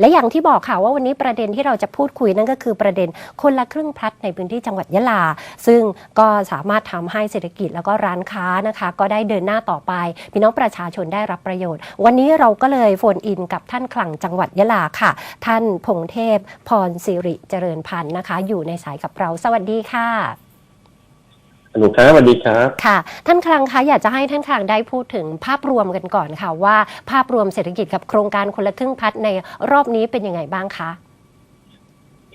และอย่างที่บอกค่ะว่าวันนี้ประเด็นที่เราจะพูดคุยนั่นก็คือประเด็นคนละครึ่งพลัดในพื้นที่จังหวัดยะลา ซึ่งก็สามารถทำให้เศรษฐกิจแล้วก็ร้านค้านะคะ ก็ได้เดินหน้าต่อไป พี่น้องประชาชนได้รับประโยชน์ วันนี้เราก็เลยโฟนอินกับท่านคลังจังหวัดยะลาค่ะ ท่านพงเทพ พรสิริเจริญพันธ์นะคะ อยู่ในสายกับเราสวัสดีค่ะ หนูครับสวัสดีครับค่ะ ท่านคลังคะอยากจะให้ท่านคลังได้พูดถึงภาพรวมกันก่อนค่ะ ว่าภาพรวมเศรษฐกิจกับโครงการคนละครึ่งพัดในรอบนี้เป็นยังไงบ้างคะ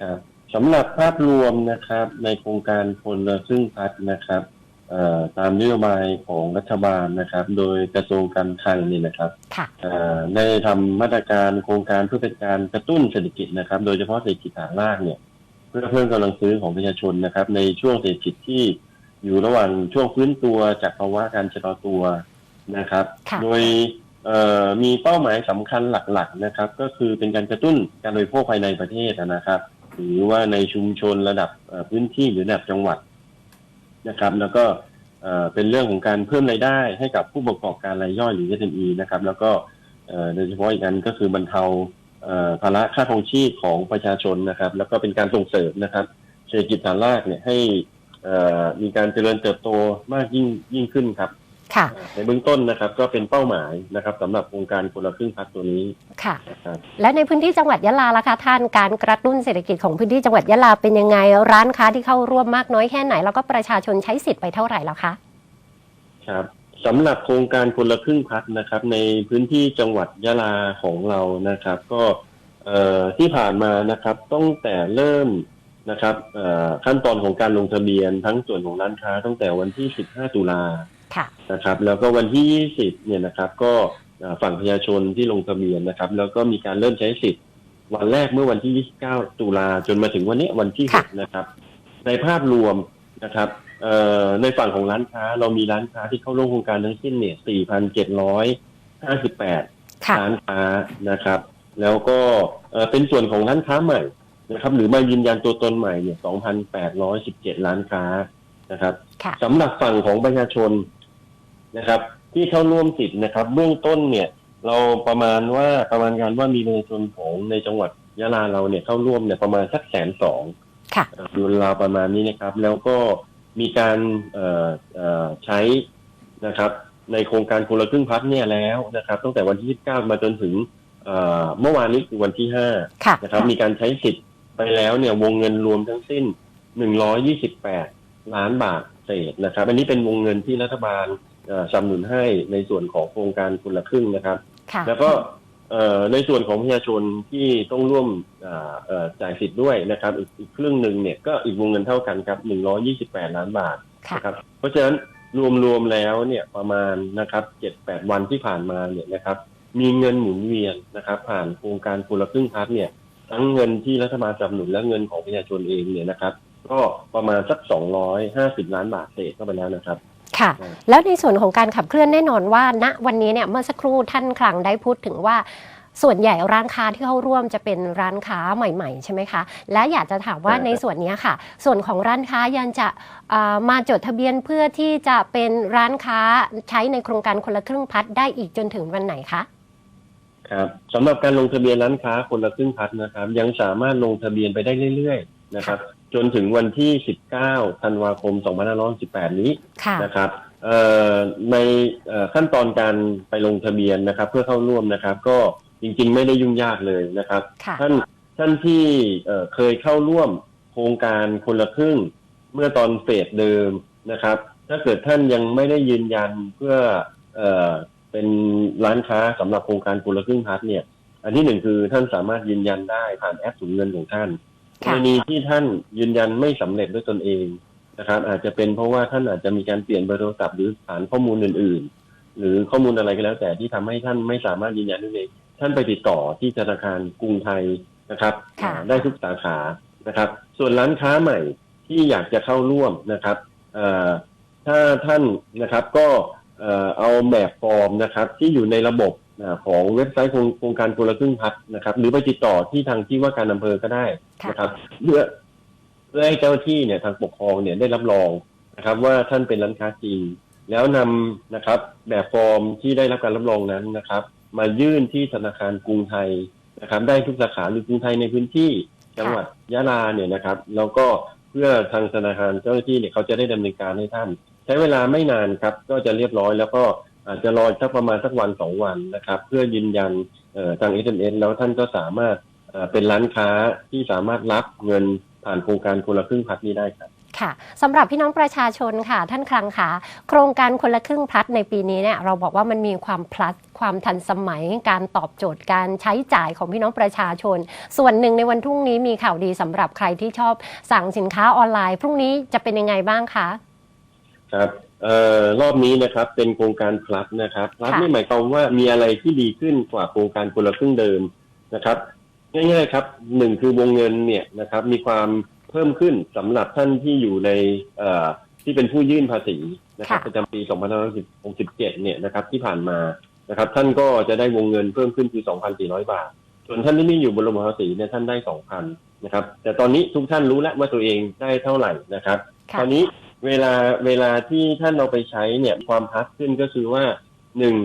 ครับสำหรับภาพรวมนะครับ ในโครงการคนละครึ่งพัดนะครับเอ่อตามนโยบายของรัฐบาลนะครับ โดยกระทรวงการคลังนี่นะครับค่ะเอ่อได้ทำมาตรการโครงการเพื่อเป็นการกระตุ้นเศรษฐกิจนะครับ โดยเฉพาะเศรษฐกิจฐานรากเนี่ย เพื่อเพิ่มกำลังซื้อของประชาชนนะครับ ในช่วงเศรษฐกิจที่ อยู่ระหว่างช่วงฟื้นตัวจากภาวะการชะลอตัวนะครับค่ะโดยเอ่อมีเป้าหมายสำคัญหลักๆนะครับ ก็คือเป็นการกระตุ้นการบริโภคภายในประเทศนะครับ หรือว่าในชุมชนระดับเอ่อพื้นที่หรือระดับจังหวัดนะครับ แล้วก็เอ่อเป็นเรื่องของการเพิ่มรายได้ให้กับผู้ประกอบการรายย่อยหรือ SME นะครับ แล้วก็เอ่อโดยเฉพาะอีกอันก็คือบรรเทาเอ่อภาระค่าครองชีพของประชาชนนะครับ แล้วก็เป็นการส่งเสริมนะครับ เศรษฐกิจฐานรากเนี่ยให้เอ่อ มีการเจริญเติบโตมากยิ่งยิ่งขึ้นครับ ค่ะ ในเบื้องต้นนะครับ ก็เป็นเป้าหมายนะครับสำหรับโครงการคนละครึ่งพักตัวนี้ค่ะ นะครับ และในพื้นที่จังหวัดยะลาล่ะคะท่านการกระตุ้นเศรษฐกิจของพื้นที่จังหวัดยะลาเป็นยังไง ร้านค้าที่เข้าร่วมมากน้อยแค่ไหน แล้วก็ประชาชนใช้สิทธิ์ไปเท่าไหร่แล้วคะ ครับสำหรับโครงการคนละครึ่งพัดนะครับ ในพื้นที่จังหวัดยะลาของเรานะครับ ก็เอ่อที่ผ่านมานะครับตั้งแต่เริ่ม นะครับเอ่อขั้นตอนของการลงทะเบียนทั้งส่วนของร้านค้าตั้งแต่วันที่ 15 ตุลาค่ะนะครับ แล้วก็วันที่ 20 เนี่ยนะครับ ก็เอ่อฝั่งประชาชนที่ลงทะเบียนนะครับ แล้วก็มีการเริ่มใช้สิทธิ์วันแรกเมื่อวันที่ 29 ตุลาจนมาถึงวันนี้วันที่ค่ะ6นะครับ ในภาพรวมนะครับเอ่อในฝั่งของร้านค้าเรามีร้านค้าที่เข้าร่วมโครงการทั้งสิ้นเนี่ย 4,758ค่ะร้านค้านะครับ แล้วก็เอ่อเป็นส่วนของร้านค้าใหม่ นะครับ หรือมายืนยันตัวตนใหม่เนี่ย 2,817ร้านค้านะครับค่ะสำหรับฝั่งของประชาชนนะครับ ที่เข้าร่วมสิทธิ์นะครับ เบื้องต้นเนี่ย เราประมาณว่าประมาณการว่ามีประชาชนของในจังหวัดยะลาเราเนี่ยเข้าร่วมเนี่ยประมาณสักแสนสองค่ะดูราวประมาณนี้นะครับ แล้วก็มีการเอ่อเอ่อใช้นะครับ ในโครงการคนละครึ่งพัดเนี่ยแล้วนะครับ ตั้งแต่วันที่ 29 มาจนถึงเอ่อเมื่อวานนี้คือวันที่5ค่ะนะครับ มีการใช้สิทธิ์ ไปแล้วเนี่ยวงเงินรวมทั้งสิ้น 128 ล้านบาทเศษนะครับ อันนี้เป็นวงเงินที่รัฐบาลเอ่อสนับสนุนให้ในส่วนของโครงการคนละครึ่งนะครับค่ะแล้วก็เอ่อในส่วนของประชาชนที่ต้องร่วมอ่าเอ่อจ่ายสิทธิ์ด้วยนะครับอีกอีกครึ่งหนึ่งเนี่ยก็อีกวงเงินเท่ากันครับ 128 ล้านบาทค่ะนะครับ เพราะฉะนั้นรวมๆแล้วเนี่ยประมาณนะครับ7-8 วันที่ผ่านมาเนี่ยนะครับ มีเงินหมุนเวียนนะครับ ผ่านโครงการคนละครึ่งพัฒน์เนี่ย ทั้งเงินที่รัฐบาลสนับสนุนและเงินของประชาชนเองเนี่ยนะครับ ก็ประมาณสัก 250 ล้านบาทเศษเข้าไปแล้วนะครับค่ะ แล้วในส่วนของการขับเคลื่อนแน่นอนว่า ณวันนี้เนี่ยเมื่อสักครู่ท่านคลังได้พูดถึงว่าส่วนใหญ่ร้านค้าที่เข้าร่วมจะเป็นร้านค้าใหม่ ๆ ใช่ไหมคะ และอยากจะถามว่าใช่ครับในส่วนเนี้ยค่ะ ส่วนของร้านค้ายังจะเอ่อมาจดทะเบียนเพื่อที่จะเป็นร้านค้าใช้ในโครงการคนละครึ่งพัดได้อีกจนถึงวันไหนคะ ครับสำหรับการลงทะเบียนร้านค้าคนละครึ่งพัดนะครับ ยังสามารถลงทะเบียนไปได้เรื่อยๆนะครับ จนถึงวันที่ 19 ธันวาคม 2518 นี้ค่ะนะครับเอ่อในเอ่อขั้นตอนการไปลงทะเบียนนะครับ เพื่อเข้าร่วมนะครับ ก็จริงๆ ไม่ได้ยุ่งยากเลยนะครับค่ะท่านท่านที่เอ่อเคยเข้าร่วมโครงการคนละครึ่ง เมื่อตอนเฟสเดิมนะครับ ถ้าเกิดท่านยังไม่ได้ยืนยันเพื่อ เอ่อเป็นร้านค้าสำหรับโครงการคนละครึ่งพัดเนี่ย อันที่หนึ่งคือท่านสามารถยืนยันได้ผ่านแอปสูญเงินของท่านกค่ะรณีที่ท่านยืนยันไม่สำเร็จด้วยตนเองนะครับ อาจจะเป็นเพราะว่าท่านอาจจะมีการเปลี่ยนเบอร์โทรศัพท์หรือฐานข้อมูลอื่น ๆ หรือข้อมูลอะไรก็แล้ว แต่ที่ทำให้ท่านไม่สามารถยืนยันด้วยเองท่านไปติดต่อที่ธนาคารกรุงไทยนะครับค่ะได้ทุกสาขานะครับ ส่วนร้านค้าใหม่ที่อยากจะเข้าร่วมนะครับเอ่อถ้าท่านนะครับก็ เอ่อเอาแบบฟอร์มนะครับ ที่อยู่ในระบบอ่าของเว็บไซต์โครงโครงการคนละครึ่งพัดนะครับ หรือไปติดต่อที่ทางที่ว่าการอำเภอก็ได้ค่ะนะครับเพื่อเพื่อให้เจ้าที่เนี่ยทางปกครองเนี่ยได้รับรองนะครับ ว่าท่านเป็นร้านค้าจริงแล้วนำนะครับ แบบฟอร์มที่ได้รับการรับรองนั้นนะครับ มายื่นที่ธนาคารกรุงไทยนะครับ ได้ทุกสาขาหรือกรุงไทยในพื้นที่จังหวัดยะลาเนี่ยนะครับ แล้วก็เพื่อทางธนาคารเจ้าหน้าที่เนี่ยเขาจะได้ดำเนินการให้ท่าน ใช้เวลาไม่นานครับ ก็จะเรียบร้อยแล้วก็อาจจะรอสักประมาณสักวันสองวันนะครับ เพื่อยืนยันเอ่อทาง SMS แล้วท่านก็สามารถเป็นร้านค้าที่สามารถรับเงินผ่านโครงการคนละครึ่งพัดนี้ได้ครับค่ะสำหรับพี่น้องประชาชนค่ะ ท่านคลังค่ะ โครงการคนละครึ่งพลัดในปีนี้เนี่ยเราบอกว่ามันมีความพลัดความทันสมัยการตอบโจทย์การใช้จ่ายของพี่น้องประชาชน ส่วนหนึ่งในวันพรุ่งนี้มีข่าวดีสำหรับใครที่ชอบสั่งสินค้าออนไลน์ พรุ่งนี้จะเป็นยังไงบ้างคะ ครับเอ่อรอบนี้นะครับเป็นโครงการพลัสนะครับพลัสค่ะ นี่หมายความว่ามีอะไรที่ดีขึ้นกว่าโครงการคนละครึ่งเดิมนะครับ ง่ายๆครับหนึ่งคือวงเงินเนี่ยนะครับมีความเพิ่มขึ้นสำหรับท่านที่อยู่ในเอ่อที่เป็นผู้ยื่นภาษีนะครับค่ะ ประจำปี 2567 เนี่ยนะครับที่ผ่านมานะครับ ท่านก็จะได้วงเงินเพิ่มขึ้นคือ 2,400 บาท ส่วนท่านที่ไม่อยู่บนระบบภาษีเนี่ยท่านได้ 2,000นะครับแต่ตอนนี้ทุกท่านรู้แล้วว่าตัวเองได้เท่าไหร่นะครับ ค่ะตอนนี้ เวลาเวลาที่ท่านเอาไปใช้เนี่ยความพักขึ้นก็คือว่าหนึ่ง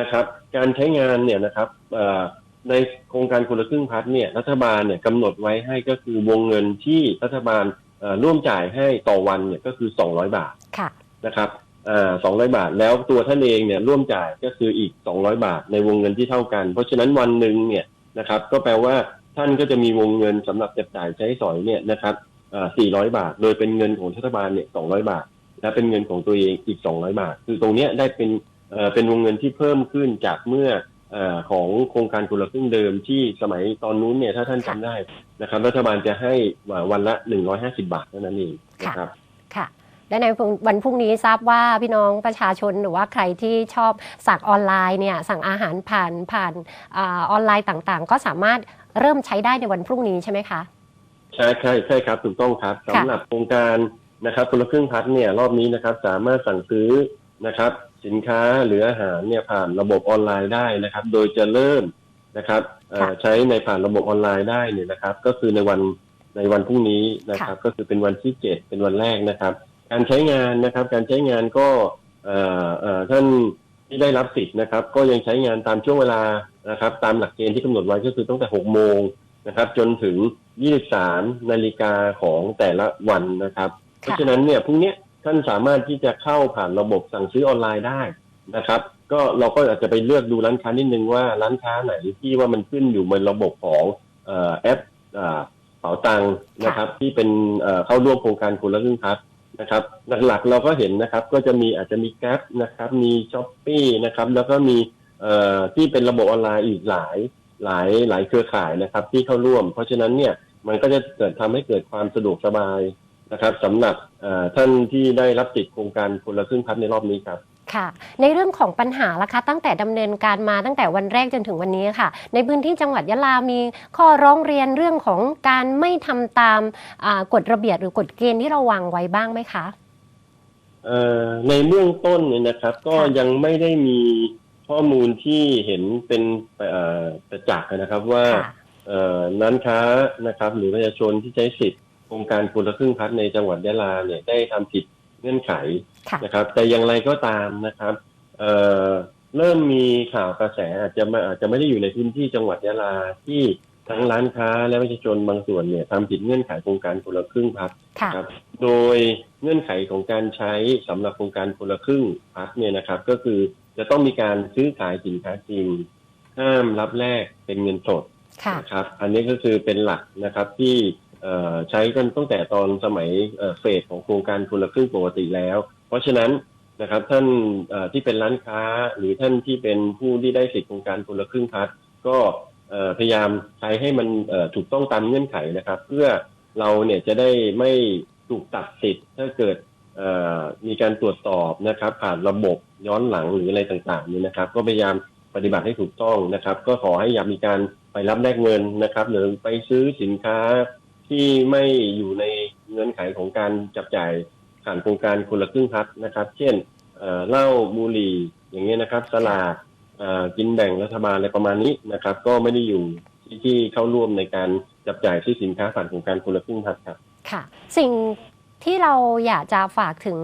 นะครับ การใช้งานเนี่ยนะครับเอ่อในโครงการคนละครึ่งพัดเนี่ยรัฐบาลเนี่ยกำหนดไว้ให้ก็คือวงเงินที่รัฐบาลเอ่อร่วมจ่ายให้ต่อวันเนี่ยก็คือ 200 บาทค่ะนะครับอ่า200บาทแล้วตัวท่านเองเนี่ยร่วมจ่ายก็คืออีก 200 บาทในวงเงินที่เท่ากัน เพราะฉะนั้นวันหนึ่งเนี่ยนะครับ ก็แปลว่าท่านก็จะมีวงเงินสำหรับจับจ่ายใช้สอยเนี่ยนะครับอ่า 400 บาท โดยเป็นเงินของรัฐบาลเนี่ย 200 บาท และเป็นเงินของตัวเองอีก 200 บาท คือตรงเนี้ยได้เป็นเอ่อเป็นวงเงินที่เพิ่มขึ้นจากเมื่อเอ่อของโครงการคนละครึ่งเดิมที่สมัยตอนนู้นเนี่ยถ้าท่านจำได้นะครับ รัฐบาลจะให้วันละ 150 บาทเท่านั้นเองนะครับค่ะและในวันพรุ่งนี้ทราบว่าพี่น้องประชาชนหรือว่าใครที่ชอบสั่งออนไลน์เนี่ยสั่งอาหารผ่านผ่านอาออนไลน์ต่างๆ ก็สามารถเริ่มใช้ได้ในวันพรุ่งนี้ใช่ไหมคะใช่ใช่ใช่ครับถูกต้องครับค่ะสำหรับโครงการนะครับคนละครึ่งพัดเนี่ยรอบนี้นะครับ สามารถสั่งซื้อนะครับ สินค้าหรืออาหารเนี่ยผ่านระบบออนไลน์ได้นะครับ โดยจะเริ่มนะครับเอ่อค่ะใช้ในผ่านระบบออนไลน์ได้เนี่ยนะครับ ก็คือในวันในวันพรุ่งนี้นะครับ ก็คือเป็นวันที่เจ็ดเป็นวันแรกนะครับ การใช้งานนะครับ การใช้งานก็เอ่อเอ่อท่านที่ได้รับสิทธิ์นะครับ ก็ยังใช้งานตามช่วงเวลานะครับ ตามหลักเกณฑ์ที่กำหนดไว้ก็คือตั้งแต่หกโมง นะครับ จนถึง 23 นาฬิกาของแต่ละวันนะครับ เพราะฉะนั้นเนี่ยพรุ่งเนี้ยท่านสามารถที่จะเข้าผ่านระบบสั่งซื้อออนไลน์ได้นะครับ ก็เราก็อาจจะไปเลือกดูร้านค้านิดนึงว่าร้านค้าไหนที่ว่ามันขึ้นอยู่บนระบบของเอ่อแอปอ่าเป๋าตังค์นะครับ ที่เป็นเอ่อเข้าร่วมโครงการคนละครึ่งพัดนะครับหลักๆเราก็เห็นนะครับ ก็จะมีอาจจะมีแกร็บนะครับ มีช้อปปี้นะครับ แล้วก็มีเอ่อที่เป็นระบบออนไลน์อีกหลาย หลายหลายเครือข่ายนะครับ ที่เข้าร่วม เพราะฉะนั้นเนี่ยมันก็จะเกิดทำให้เกิดความสะดวกสบายนะครับสำหรับเอ่อท่านที่ได้รับสิทธิโครงการคนละครึ่งพัดในรอบนี้ครับค่ะ ในเรื่องของปัญหาล่ะคะ ตั้งแต่ดำเนินการมาตั้งแต่วันแรกจนถึงวันนี้ค่ะ ในพื้นที่จังหวัดยะลามีข้อร้องเรียนเรื่องของการไม่ทำตามอ่ากฎระเบียบหรือกฎเกณฑ์ที่เราวางไว้บ้างไหมคะเอ่อในเบื้องต้นเนี่ยนะครับ ก็ค่ะยังไม่ได้มี ข้อมูลที่เห็นเป็นเอ่อประจักษ์นะครับว่าค่ะเอ่อร้านค้านะครับ หรือประชาชนที่ใช้สิทธิ์โครงการคนละครึ่งพัดในจังหวัดยะลาเนี่ยได้ทำผิดเงื่อนไขค่ะนะครับ แต่อย่างไรก็ตามนะครับเอ่อเริ่มมีข่าวกระแสอาจจะไม่อาจจะไม่ได้อยู่ในพื้นที่จังหวัดยะลาที่ทั้งร้านค้าและประชาชนบางส่วนเนี่ยทำผิดเงื่อนไขโครงการคนละครึ่งพัดค่ะครับ โดยเงื่อนไขของการใช้สำหรับโครงการคนละครึ่งพักเนี่ยนะครับ ก็คือ จะต้องมีการซื้อขายสินค้าจริง ห้ามรับแลกเป็นเงินสดค่ะนะครับ อันนี้ก็คือเป็นหลักนะครับที่เอ่อใช้กันตั้งแต่ตอนสมัยเอ่อเฟสของโครงการคนละครึ่งปกติแล้ว เพราะฉะนั้นนะครับท่านเอ่อที่เป็นร้านค้าหรือท่านที่เป็นผู้ที่ได้สิทธิโครงการคนละครึ่งพัดก็เอ่อพยายามใช้ให้มันเอ่อถูกต้องตามเงื่อนไขนะครับ เพื่อเราเนี่ยจะได้ไม่ถูกตัดสิทธิ์ถ้าเกิดเอ่อ มีการตรวจสอบนะครับ ผ่านระบบย้อนหลังหรืออะไรต่างๆนี่นะครับ ก็พยายามปฏิบัติให้ถูกต้องนะครับ ก็ขอให้อย่ามีการไปรับแลกเงินนะครับ หรือไปซื้อสินค้าที่ไม่อยู่ในเงื่อนไขของการจับจ่ายผ่านโครงการคนละครึ่งพัดนะครับ เช่นเหล้าบุหรี่อย่างเงี้ยนะครับ สลากกินแบ่งรัฐบาลอะไรประมาณนี้นะครับ ก็ไม่ได้อยู่ที่ที่เข้าร่วมในการจับจ่ายซื้อสินค้าผ่านโครงการคนละครึ่งพัดครับค่ะ สิ่ง ที่เราอยากจะฝากถึง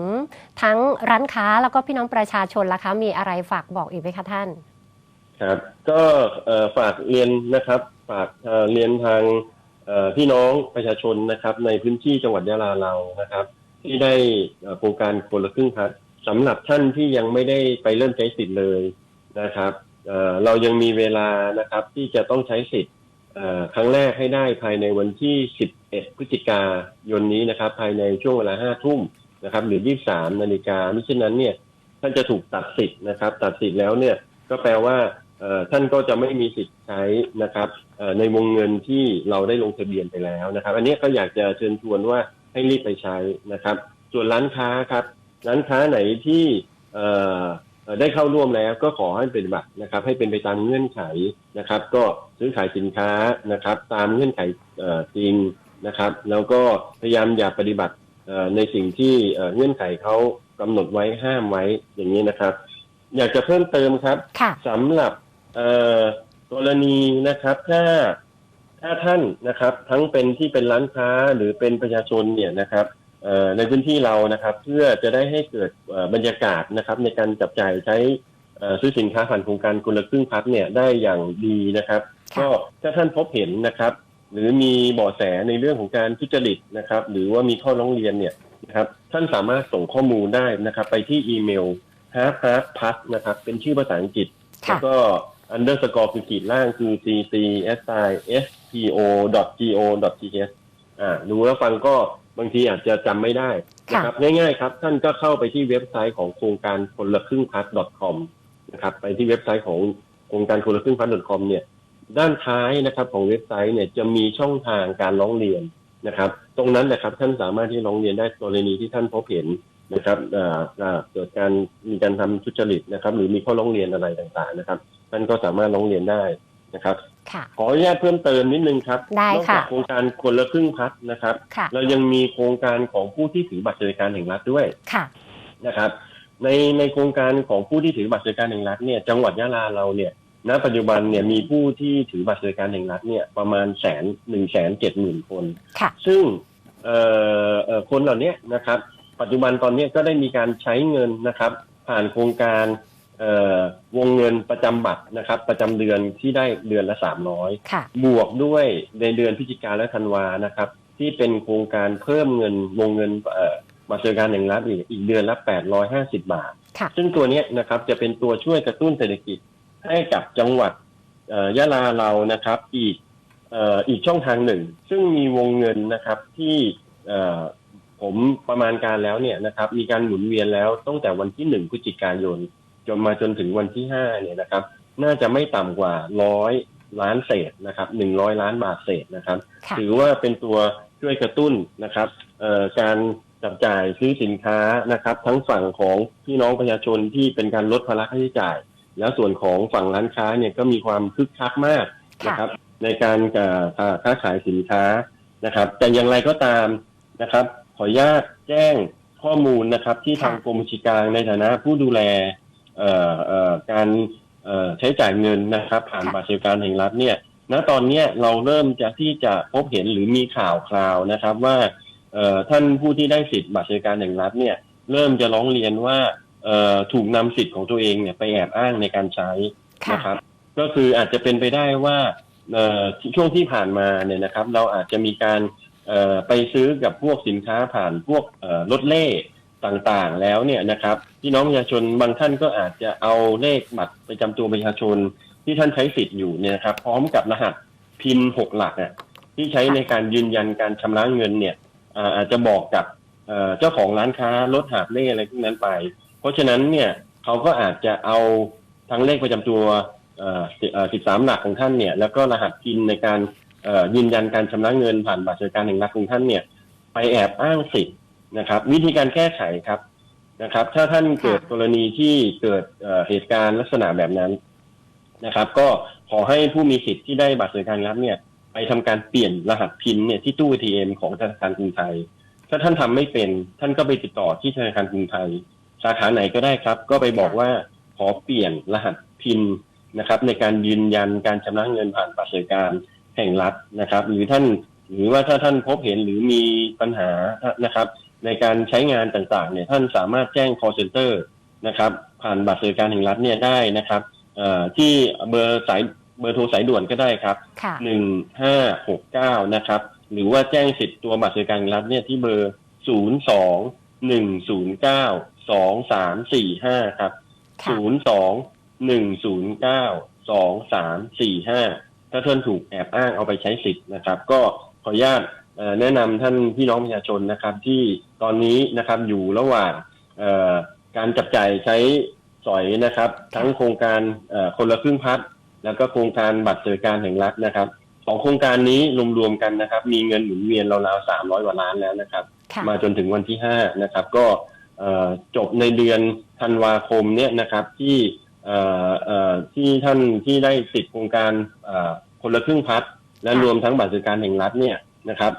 ทั้งร้านค้าแล้วก็พี่น้องประชาชนล่ะคะ มีอะไรฝากบอกอีกไหมคะท่าน ครับ ก็ฝากเรียนนะครับ ฝากเรียนทางพี่น้องประชาชนนะครับ ในพื้นที่จังหวัดยะลาเรานะครับ ที่ได้โครงการคนละครึ่งพัดสำหรับท่านที่ยังไม่ได้ไปเริ่มใช้สิทธิ์เลยนะครับเรายังมีเวลานะครับที่จะต้องใช้สิทธิ์ ครั้งแรกให้ได้ภายในวันที่ 11 พฤศจิกายนนี้นะครับ ภายในช่วงเวลา 5 ทุ่มนะครับ หรือ 23 นาฬิกามิฉะนั้นเนี่ยท่านจะถูกตัดสิทธิ์นะครับ ตัดสิทธิ์แล้วเนี่ยก็แปลว่าท่านก็จะไม่มีสิทธิ์ใช้นะครับในวงเงินที่เราได้ลงทะเบียนไปแล้วนะครับ อันนี้ก็อยากจะเชิญชวนว่าให้รีบไปใช้นะครับ ส่วนร้านค้าครับ ร้านค้าไหนที่ ได้เข้าร่วมแล้วก็ขอให้เป็นบัตรนะครับ ให้เป็นไปตามเงื่อนไขนะครับ ก็ซื้อขายสินค้านะครับ ตามเงื่อนไขเอ่อจริงนะครับ แล้วก็พยายามอย่าปฏิบัติเอ่อในสิ่งที่เอ่อเงื่อนไขเขากำหนดไว้ห้ามไว้อย่างนี้นะครับ อยากจะเพิ่มเติมครับค่ะสำหรับเอ่อกรณีนะครับถ้าถ้าท่านนะครับ ทั้งเป็นที่เป็นร้านค้าหรือเป็นประชาชนเนี่ยนะครับเอ่อ ในพื้นที่เรานะครับ เพื่อจะได้ให้เกิดเอ่อบรรยากาศนะครับ ในการจับจ่ายใช้เอ่อซื้อสินค้าผ่านโครงการคนละครึ่งพัดเนี่ยได้อย่างดีนะครับค่ะก็ถ้าท่านพบเห็นนะครับ หรือมีเบาะแสในเรื่องของการทุจริตนะครับ หรือว่ามีข้อร้องเรียนเนี่ยนะครับท่านสามารถส่งข้อมูลได้นะครับ ไปที่อีเมล h a r p h a r p a s นะครับ เป็นชื่อภาษาอังกฤษ แล้ค่ะวก็ underscore คือขีดล่างคือ c c s i s p o g o t h อ่าดูแล้วฟังก็ บางทีอาจจะจำไม่ได้นะครับง่ายๆครับ ท่านก็เข้าไปที่เว็บไซต์ของโครงการคนละครึ่งพัด .com นะครับไปที่เว็บไซต์ของโครงการคนละครึ่งพัด .com เนี่ยด้านท้ายนะครับของเว็บไซต์เนี่ยจะมีช่องทางการร้องเรียนนะครับ ตรงนั้นนะครับท่านสามารถที่ร้องเรียนได้กรณีที่ท่านพบเห็นนะครับเอ่อเอ่อเกิดการมีการทำทุจริตนะครับ หรือมีข้อร้องเรียนอะไรต่างๆนะครับ ท่านก็สามารถร้องเรียนได้ นะครับค่ะขออนุญาตเพิ่มเติมนิดนึงครับได้นอกค่ะจากโครงการคนละครึ่งพัดนะครับค่ะเรายังมีโครงการของผู้ที่ถือบัตรสวัสดิการแห่งรัฐด้วยค่ะนะครับ ในในโครงการของผู้ที่ถือบัตรสวัสดิการแห่งรัฐเนี่ยจังหวัดยะลาเราเนี่ยณปัจจุบันเนี่ยมีผู้ที่ถือบัตรสวัสดิการแห่งรัฐเนี่ยประมาณแสนหนึ่งแสนเจ็ดหมื่นคนค่ะซึ่งเอ่อเอ่อคนเหล่านี้นะครับ ปัจจุบันตอนนี้ก็ได้มีการใช้เงินนะครับ ผ่านโครงการเอ่อ วงเงินประจำบัตรนะครับ ประจำเดือนที่ได้เดือนละสามร้อยค่ะบวกด้วยในเดือนพฤศจิกาและธันวานะครับ ที่เป็นโครงการเพิ่มเงินวงเงินเอ่อบัตรสวัสดิการแห่งรัฐอีกอีกเดือนละ850บาทค่ะซึ่งตัวเนี้ยนะครับจะเป็นตัวช่วยกระตุ้นเศรษฐกิจให้กับจังหวัดเอ่อยะลาเรานะครับ อีกเอ่ออีกช่องทางหนึ่ง ซึ่งมีวงเงินนะครับที่เอ่อผมประมาณการแล้วเนี่ยนะครับ มีการหมุนเวียนแล้วตั้งแต่วันที่หนึ่งพฤศจิกายน จนมาจนถึงวันที่ห้าเนี่ยนะครับ น่าจะไม่ต่ำกว่าร้อยล้านเศษนะครับหนึ่งร้อยล้านบาทเศษนะครับค่ะถือว่าเป็นตัวช่วยกระตุ้นนะครับเอ่อการจับจ่ายซื้อสินค้านะครับ ทั้งฝั่งของพี่น้องประชาชนที่เป็นการลดภาระค่าใช้จ่าย แล้วส่วนของฝั่งร้านค้าเนี่ยก็มีความคึกคักมากนะครับ ในการเอ่ออ่าค้าขายสินค้านะครับ แต่อย่างไรก็ตามนะครับ ขออนุญาตแจ้งข้อมูลนะครับ ที่ทางค่ะกรมบัญชีกลางในฐานะผู้ดูแลเอ่อเอ่อ การเอ่อใช้จ่ายเงินนะครับ ผ่านบัตรสวัสดิการแห่งรัฐเนี่ยณตอนเนี้ยเราเริ่มจะที่จะพบเห็นหรือมีข่าวคราวนะครับ ว่าเอ่อท่านผู้ที่ได้สิทธิ์บัตรสวัสดิการแห่งรัฐเนี่ยเริ่มจะร้องเรียนว่าเอ่อถูกนำสิทธิ์ของตัวเองเนี่ยไปแอบอ้างในการใช้ค่ะนะครับ ก็คืออาจจะเป็นไปได้ว่าเอ่อช่วงที่ผ่านมาเนี่ยนะครับ เราอาจจะมีการเอ่อไปซื้อกับพวกสินค้าผ่านพวกเอ่อรถเล่ ต่างๆ แล้วเนี่ยนะครับพี่น้องประชาชนบางท่านก็อาจจะเอาเลขบัตรประจำตัวประชาชนที่ท่านใช้สิทธิ์อยู่เนี่ยนะครับ พร้อมกับรหัสพินหกหลักอะที่ใช้ในการยืนยันการชำระเงินเนี่ยอาจจะบอกกับเจ้าของร้านค้ารถหาบเล่อะไรพวกนั้นไป เพราะฉะนั้นเนี่ยเขาก็อาจจะเอาทั้งเลขประจำตัวสิเอ่อ13หลักของท่านเนี่ย แล้วก็รหัสพินในการยืนยันการชำระเงินผ่านบัตรสวัสดิการแห่งรัฐของท่านเนี่ย ไปแอบอ้างสิทธิ์ นะครับ วิธีการแก้ไขครับนะครับ ถ้าท่านเกิดกรณีที่เกิดเอ่อเหตุการณ์ลักษณะแบบนั้นนะครับ ก็ขอให้ผู้มีสิทธิ์ที่ได้บัตรสวัสดิการแห่งรัฐเนี่ย ไปทำการเปลี่ยนรหัสพินเนี่ยที่ตู้ ATM ของธนาคารกรุงไทย ถ้าท่านทำไม่เป็น ท่านก็ไปติดต่อที่ธนาคารกรุงไทย สาขาไหนก็ได้ครับ ก็ไปบอกว่าขอเปลี่ยนรหัสพินนะครับ ในการยืนยันการชำระเงินผ่านบัตรสวัสดิการแห่งรัฐนะครับ หรือท่านหรือว่าถ้าท่านพบเห็นหรือมีปัญหานะครับ ในการใช้งานต่างๆเนี่ยท่านสามารถแจ้ง call center นะครับ ผ่านบัตรสวัสดิการแห่งรัฐเนี่ยได้นะครับเอ่อที่เบอร์สายเบอร์โทรสายด่วนก็ได้ครับค่ะหนึ่งห้าหกเก้านะครับ หรือว่าแจ้งสิทธิ์ตัวบัตรสวัสดิการแห่งรัฐเนี่ยที่เบอร์ศูนย์สองหนึ่งศูนย์เก้าสองสามสี่ห้าครับค่ะศูนย์สองหนึ่งศูนย์เก้าสองสามสี่ห้าถ้าท่านถูกแอบอ้างเอาไปใช้สิทธิ์นะครับ ก็ขออนุญาตเอ่อ แนะนำท่านพี่น้องประชาชนนะครับ ที่ตอนนี้นะครับอยู่ระหว่างเอ่อการจับจ่ายใช้สอยนะครับ ทั้งโครงการเอ่อคนละครึ่งพัดแล้วก็โครงการบัตรสวัสดิการแห่งรัฐนะครับสองโครงการนี้รวมๆกันนะครับ มีเงินหมุนเวียนราวๆสามร้อยกว่าล้านแล้วนะครับค่ะมาจนถึงวันที่ห้านะครับ ก็เอ่อจบในเดือนธันวาคมเนี่ยนะครับที่เอ่อเอ่อที่ท่านที่ได้สิทธิโครงการเอ่อคนละครึ่งพัดและค่ะรวมทั้งบัตรสวัสดิการแห่งรัฐเนี่ย นะครับ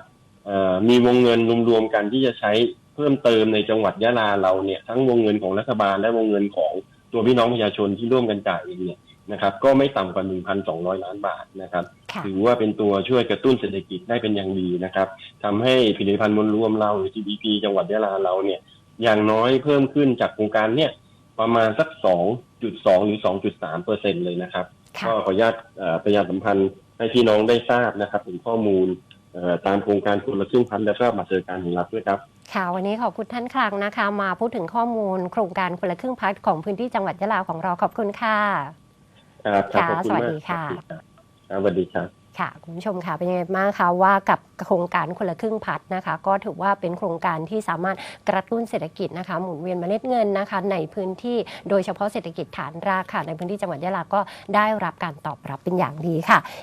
เอ่อมีวงเงินรวมๆกันที่จะใช้เพิ่มเติมในจังหวัดยะลาเราเนี่ยทั้งวงเงินของรัฐบาลและวงเงินของตัวพี่น้องประชาชนที่ร่วมกันจ่ายเองเนี่ยนะครับ ก็ไม่ต่ำกว่า 1,200 ล้านบาทนะครับค่ะถือว่าเป็นตัวช่วยกระตุ้นเศรษฐกิจได้เป็นอย่างดีนะครับทำให้ผลิตภัณฑ์มวลรวมเราหรือ GDP จังหวัดยะลาเราเนี่ยอย่างน้อยเพิ่มขึ้นจากโครงการเนี่ยประมาณสัก 2.2 หรือ 2.3เปอร์เซ็นเลยนะครับค่ะก็ขออนุญาตเอ่อประชาสัมพันธ์ให้พี่น้องได้ทราบนะครับถึงข้อมูลเอ่อ ตามโครงการคนละครึ่งพันและก็บัตรสวัสดิการแห่งรัฐด้วยครับค่ะวันนี้ขอบคุณท่านคลังนะคะ มาพูดถึงข้อมูล โครงการคนละครึ่งพัดของพื้นที่จังหวัดยะลาของเราขอบคุณค่ะครับครับค่ะขอบคุณสวัสมากดีค่ะครับครับสวัสดีครับค่ะคุณผู้ชมค่ะเป็นยังไงบ้างคะว่ากับโครงการคนละครึ่งพัดนะคะ ก็ถือว่าเป็นโครงการที่สามารถกระตุ้นเศรษฐกิจนะคะ หมุนเวียนเมล็ดเงินนะคะ ในพื้นที่โดยเฉพาะเศรษฐกิจฐานรากค่ะในพื้นที่จังหวัดยะลาก็ได้รับการตอบรับเป็นอย่างดีค่ะ